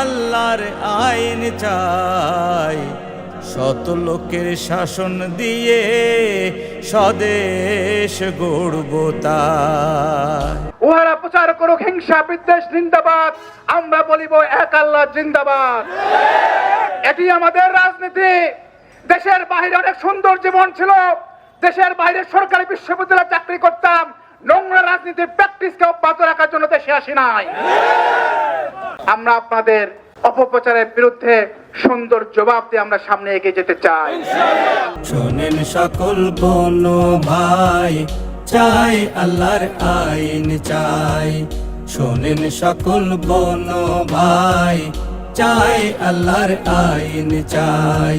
আল্লাহর আইন চাই। শত লোকের শাসন দিয়ে স্বদেশ গড়ব উহারা প্রচার করুক হিংসা, বিদ্বেষ, জিন্দাবাদ। আমরা বলিব এক আল্লাহ, জিন্দাবাদ। এটি আমাদের রাজনীতি। দেশের বাইরে অনেক সুন্দর জীবন ছিল। দেশের বাইরে সরকারি বিশ্ববিদ্যালয়ে চাকরি করতাম। নোংরা রাজনীতির প্র্যাকটিসকে অব্যাহত রাখার জন্য দেশে আসি নাই। আমরা আপনাদের অপপ্রচারের বিরুদ্ধে সুন্দর জবাব দিয়ে আমরা সামনে এগিয়ে যেতে চাই। শোনেন সকল বন ভাই, চাই আল্লাহর আইন চাই। শোনেন সকল বন ভাই, চাই আল্লাহর আইন চাই।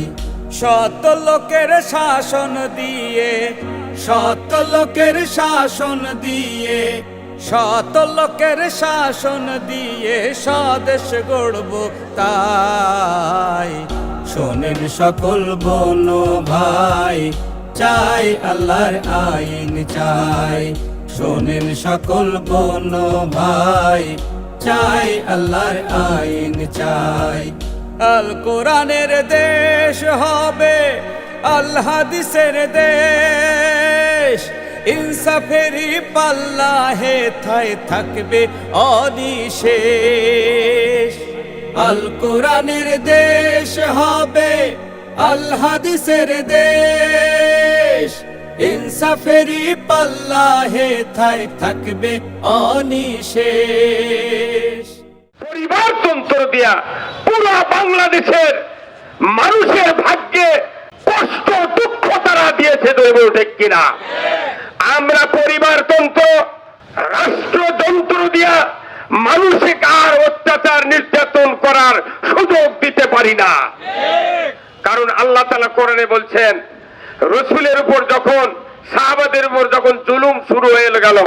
সত লোকের শাসন দিয়ে, শত লোকের শাসন দিয়ে শত লোকের শাসন দিয়ে স্বদেশ গড়ব তাই। শোনেন সকল বন ভাই, চাই আল্লাহর আইন চাই। শোনেন সকল বন ভাই, চাই আল্লাহর আইন চাই। আল কোরআনের দেশ হবে, আল হাদিসের দেশ। ইনসাফেরি পাল্লা হে থাই থাকবে অনিশেষ। আল কোরআনের দেশ হবে আল হাদিসের দেশ। ইনসাফেরি পাল্লা হে থাই থাকবে অনিশেষ। পরিবারতন্ত্র দিয়া পুরো বাংলাদেশের মানুষের ভাগ্যে কষ্ট, দুঃখ তারা দিয়েছে দৈব ঠিক কিনা? আমরা পরিবারতন্ত্র, রাষ্ট্রযন্ত্র দিয়া মানুষকে আর অত্যাচার নির্যাতন করার সুযোগ দিতে পারি না। কারণ আল্লাহ তালা কোরআনে বলছেন, রসুলের উপর যখন, সাহাবাদের উপর যখন জুলুম শুরু হয়ে গেল,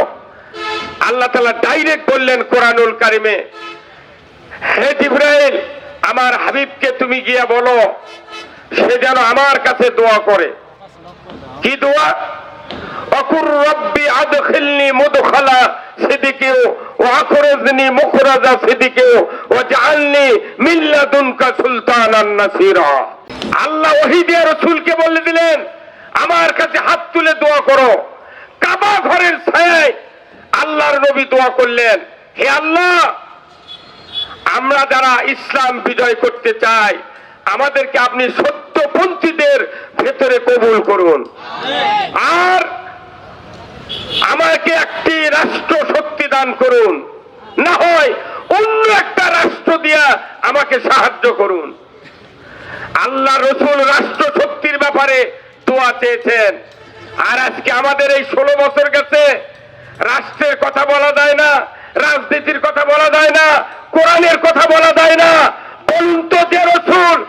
আল্লাহ তালা ডাইরেক্ট বললেন কোরআনুল কারিমে, হে জিব্রাইল, আমার হাবিবকে তুমি গিয়া বলো সে যেন আমার কাছে দোয়া করে। কি দোয়া? অকুর ও মুখরাজা ও রাসূলকে বলে দিলেন, আমার কাছে হাত তুলে দোয়া করো। কাবা ঘরের ছায়ায় আল্লাহর নবী দোয়া করলেন, হে আল্লাহ, আমরা যারা ইসলাম বিজয় করতে চাই আমাদেরকে আপনি সত্যপন্থীদের ভেতরে কবুল করুন। আর আমাকে একটি রাষ্ট্র শক্তি দান করুন। না হয় অন্য একটা রাষ্ট্র দিয়া আমাকে সাহায্য করুন। আল্লাহ রসুল রাষ্ট্র শক্তির ব্যাপারে দোয়া চেয়েছেন। আর আজকে আমাদের এই ষোলো বছর গেছে, রাষ্ট্রের কথা বলা যায় না, রাজনীতির কথা বলা যায় না, কোরআনের কথা বলা যায় না। বলুন তো যে রসুল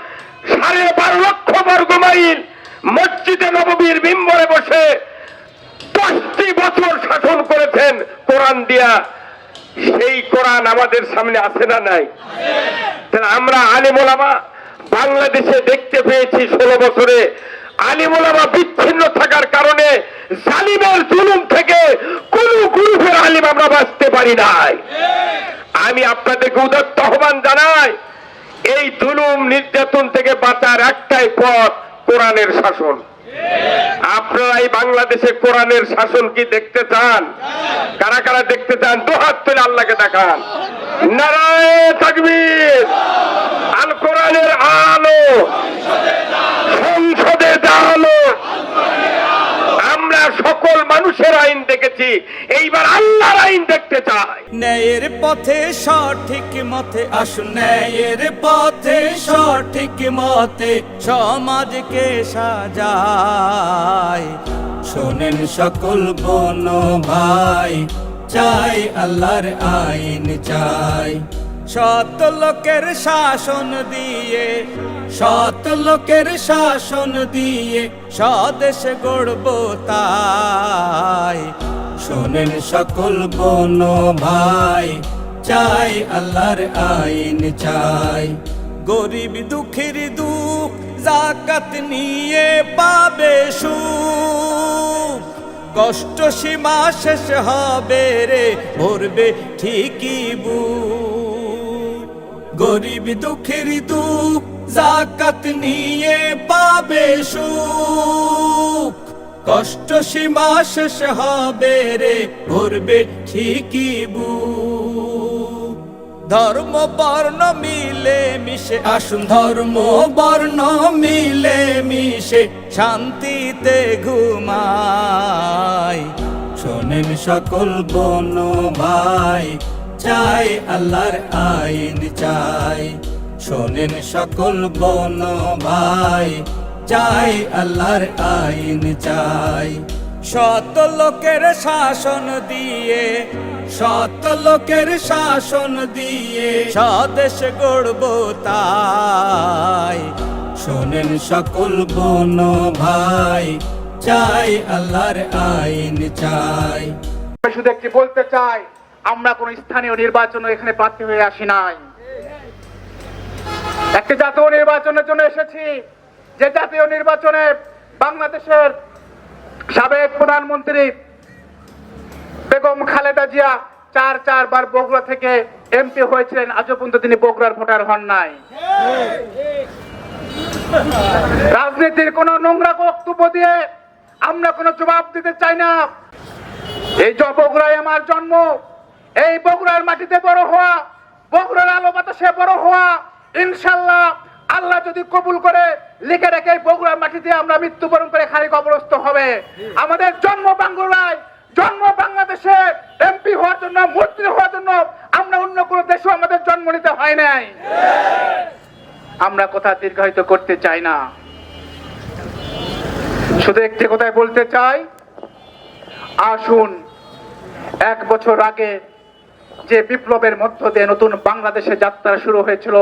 সাড়ে বারো লক্ষ বর্গ মাইল মসজিদে নববীর বিম্বরে বসে দশটি বছর শাসন করেছেন কোরআন দিয়া। সেই কোরআন আমাদের সামনে আছে না নাই? আমরা আলিমোলামা বাংলাদেশে দেখতে পেয়েছি ষোলো বছরে। আলিমোলামা বিচ্ছিন্ন থাকার কারণে জালিমের জুলুম থেকে কোন গ্রুপের আলিম আমরা বাঁচতে পারি নাই। আমি আপনাদেরকে উদাত্ত আহ্বান জানাই এই জুলুম নির্যাতন থেকে বাঁচার একটাই পথ, কোরআনের শাসন। আপনারা এই বাংলাদেশে কোরআনের শাসন কি দেখতে চান? কারা কারা দেখতে চান? দু হাত তুলে আল্লাহকে দেখান। নারায় তাকবীর। আল কোরআনের আলো। সংসদে আমরা সকল মানুষের আইন দেখেছি, এইবার আল্লাহর আইন দেখতে চাই। ন্যায়ের পথে সঠিক মতে আসুন, ন্যায়ের পথে সঠিক মতে সমাজকে সাজায়। শোনেন সকল বন ভাই, চাই আল্লাহর আইন চাই। শত লোকের শাসন দিয়ে সত লোকের শাসন দিয়ে স্বদেশ গড়ব তাই। শোনেন সকল বন ভাই, চাই আল্লাহর আইন চাই। গরিব দুঃখের দুঃখ জাকাত নিয়ে পাবে সুখ। কষ্ট সীমা শেষ হবে রে, ভরবে ঠিকই বুক। গরিব দুঃখের দুঃখ, জাকাত নিয়ে পাবে সুখ। কষ্ট সীমা শেষ হবে রে করবে ঠিকই বুক। ধর্ম, বর্ণ মিলে মিশে, আসুন ধর্ম, বর্ণ মিলে মিশে, শান্তিতে ঘুমাই। শোনেন সকল বন ভাই চাই, আল্লাহর আইন চাই। শোনেন সকল বন ভাই, চাই, আল্লাহর আইন চাই। শত লোকের শাসন দিয়ে, শত লোকের শাসন দিয়ে স্বদেশ গড়ব তাই। শোনেন সকল বন ভাই, চাই, আল্লাহর আইন চাই। শুধু একটি বলতে চাই আমরা কোন স্থানীয় নির্বাচনে এখানে প্রার্থী হয়ে আসি নাই। একটি জাতীয় নির্বাচনের জন্য এসেছি। যে জাতীয় নির্বাচনে বাংলাদেশের সাবেক প্রধানমন্ত্রী বেগম খালেদা জিয়া চার চারবার বগুড়া থেকে এমপি হয়েছিলেন। আজও পর্যন্ত তিনি বগুড়ার ভোটার হন নাই। রাজনীতির কোন নোংরা বক্তব্য দিয়ে আমরা কোনো জবাব দিতে চাই না। এই যে বগুড়ায় আমার জন্ম এই বগুড়ার মাটিতে বড় হওয়া, বগুড়ার আলো বাতাসে বড় হওয়া, ইনশাল্লাহ আল্লাহ যদি কবুল করে, লিখে রেখে বগুড়ার মাটিতে আমরা মৃত্যুবরণ করে খালি কবরস্থ হবে। আমাদের জন্ম বাংলায় জন্ম বাংলাদেশে এমপি হওয়ার জন্য, মন্ত্রী হওয়ার জন্য আমরা অন্য কোনো দেশেও আমাদের জন্ম নিতে হয় নাই। আমরা কথা দীর্ঘায়িত করতে চাই না। শুধু একটি কথাই বলতে চাই, আসুন, এক বছর আগে যে বিপ্লবের মধ্য দিয়ে নতুন বাংলাদেশে যাত্রা শুরু হয়েছিল,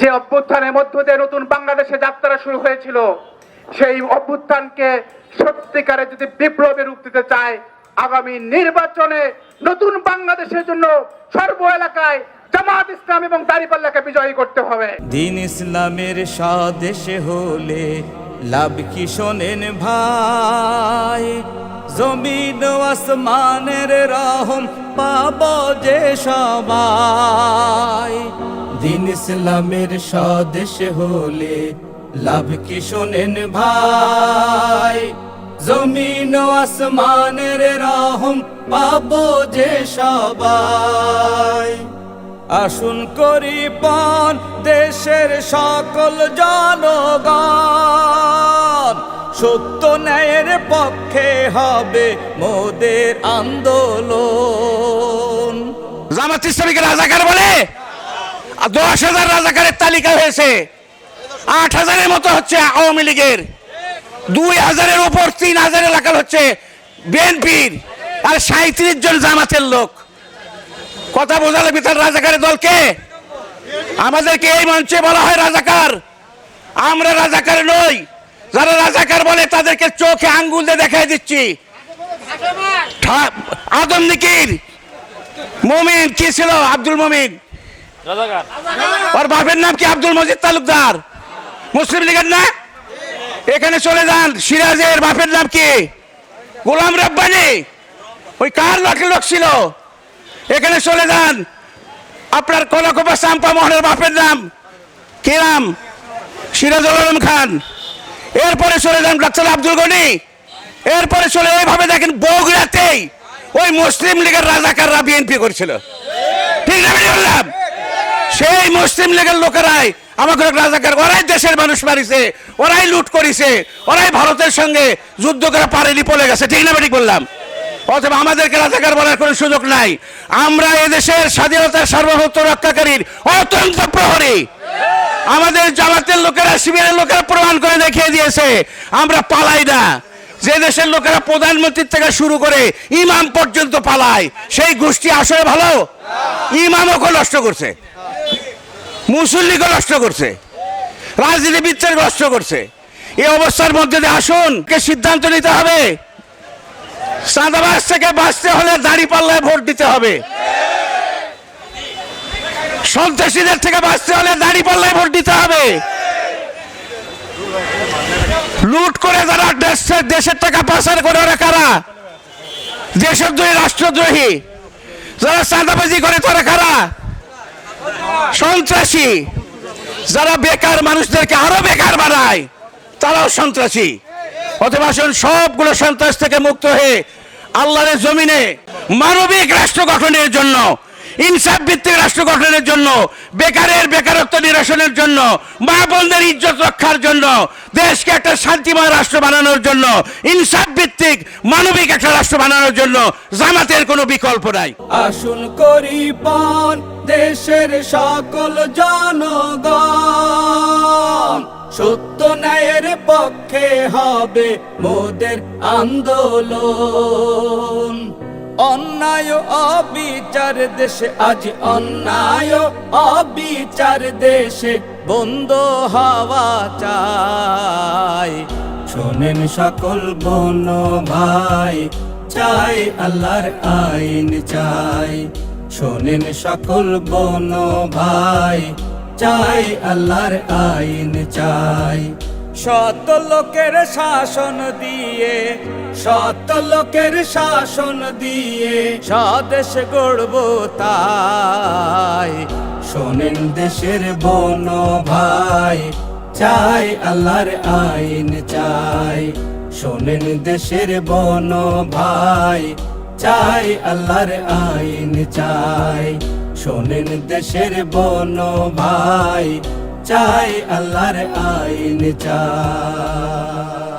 যে অভ্যুত্থানের মধ্য দিয়ে নতুন বাংলাদেশে যাত্রা শুরু হয়েছিল, সেই অভ্যুত্থানকে সত্যিকারে যদি বিপ্লবের রূপ দিতে চায়, আগামী নির্বাচনে নতুন বাংলাদেশের জন্য সর্ব এলাকায় জামাত ইসলাম এবং দাঁড়িপাল্লাকে বিজয়ী করতে হবে। দিন ইসলামের স্বদেশে হলে লাভ কি শোনেন ভাই? জমিন আসমানের রহম পাব যে সবাই। দিন ইসলামের স্বদেশে হলে লাভ কি শোনেন ভাই? জমিন আসমানের রহম পাব যে সবাই। আসুন করি পান দেশের সকল জনগণ। সত্য ন্যায়ের পক্ষে হবে মোদের আন্দোলন। জামাত ইসলামীকে রাজাকার বলে? দশ হাজার রাজাকারের তালিকা হয়েছে। আট হাজারের মতো হচ্ছে আওয়ামী লীগের। দুই হাজারের উপর তিন হাজার এলাকার হচ্ছে বিএনপির। আর সাঁত্রিশ জন জামাতের লোক। কথা বোঝালে ভিতর রাজাকারের দলকে আমাদেরকে এই মঞ্চে বলা হয় রাজাকার। আমরা রাজাকার নই। যারা রাজাকার বলে তাদেরকে চোখে আঙ্গুল দিয়ে দেখাই দিচ্ছি। আদম নিকির। মমিন কি ছিল? আব্দুল মমিন। ওর বাপের নাম কি? আব্দুল মজিদ তালুকদার। মুসলিম লীগের না? এখানে চলে যান। সিরাজের বাপের নাম কি? গোলাম রব্বানি। ওই কার লোক ছিল? এখানে চলে যান। আপনার কনকবা সাম্পা মোহনের বাপের নাম। কি নাম? সিরাজুল আলম খান। এরপরে চলে যান ডাক্তার আব্দুল গনি। এরপরে চলে ওইভাবে দেখেন বগুড়াতেই ওই মুসলিম লীগের রাজাকাররা বিএনপি করেছিল। ঠিক না বললাম? সেই মুসলিম লীগের লোকেরাই আমাকে রাজাকার, ওরাই দেশের মানুষ মারিছে, ওরাই লুট করেছে, ওরাই ভারতের সঙ্গে যুদ্ধ করে পারেনি পড়ে গেছে। ঠিক না বেরিয়ে বললাম? অথবা আমাদেরকে রাজাকার বলার কোনো সুযোগ নাই। আমরা এদেশের স্বাধীনতার সার্বভৌমত্ব রক্ষাকারীর অত্যন্ত প্রহরী। আমাদের জামাতের লোকেরা শিবিরের লোকেরা প্রমাণ করে দেখিয়ে দিয়েছে, আমরা পালাই না। যে দেশের লোকেরা প্রধানমন্ত্রীর থেকে শুরু করে ইমাম পর্যন্ত পালায়, সেই গোষ্ঠী আসলে ভালো? ইমামকে নষ্ট করছে? মুসল্লিকে নষ্ট করছে? রাজনীতিবিদদের নষ্ট করছে? এই অবস্থার মধ্যে আসুন, কে সিদ্ধান্ত নিতে হবে? চাঁদাবাস থেকে বাঁচতে হলে দাড়ি পাল্লায় ভোট দিতে হবে। সন্ত্রাসীদের থেকে বাঁচতে হলে দাড়ি পাল্লায় ভোট দিতে হবে। লুট করে যারা দেশের দেশের টাকা পাচার করে ওরা কারা? দেশদ্রোহী রাষ্ট্রদ্রোহী। যারা চাঁদাবাজি করে তারা কারা? সন্ত্রাসী। যারা বেকার মানুষদেরকে আরও বেকার বানায়, তারাও সন্ত্রাসী। অথবা সবগুলো সন্ত্রাস থেকে মুক্ত হয়ে আল্লাহরের জমিনে মানবিক রাষ্ট্র গঠনের জন্য, ইনসাফ ভিত্তিক রাষ্ট্র গঠনের জন্য, বেকারের বেকারত্ব নিরসনের জন্য, মা বোনদের ইজ্জত রক্ষার জন্য, দেশকে একটা শান্তিময় রাষ্ট্র বানানোর জন্য, ইনসাফ ভিত্তিক মানবিক একটা রাষ্ট্র বানানোর জন্য জামাতের কোনো বিকল্প নাই। আসুন করি দেশের সকল জনগণ। সত্য ন্যায়ের পক্ষে হবে মোদের আন্দোলন। অন্যায় অবিচার দেশে আজ অন্যায় অবিচার দেশে বন্ধ হওয়া চাই। শোনেন সকল বন ভাই, চাই আল্লাহর আইন চাই। শোনেন সকল বন ভাই চাই আল্লাহর আইন চাই। শত লোকের শাসন দিয়ে শত লোকের শাসন দিয়ে। স্বদেশ গড়ব তাই। শোনেন দেশের বন ভাই চাই আল্লাহর আইন চাই। শোনেন দেশের বন ভাই চাই আল্লাহর আইন চাই। শোনেন দেশের বন ভাই চাই আল্লাহর আইন চাই।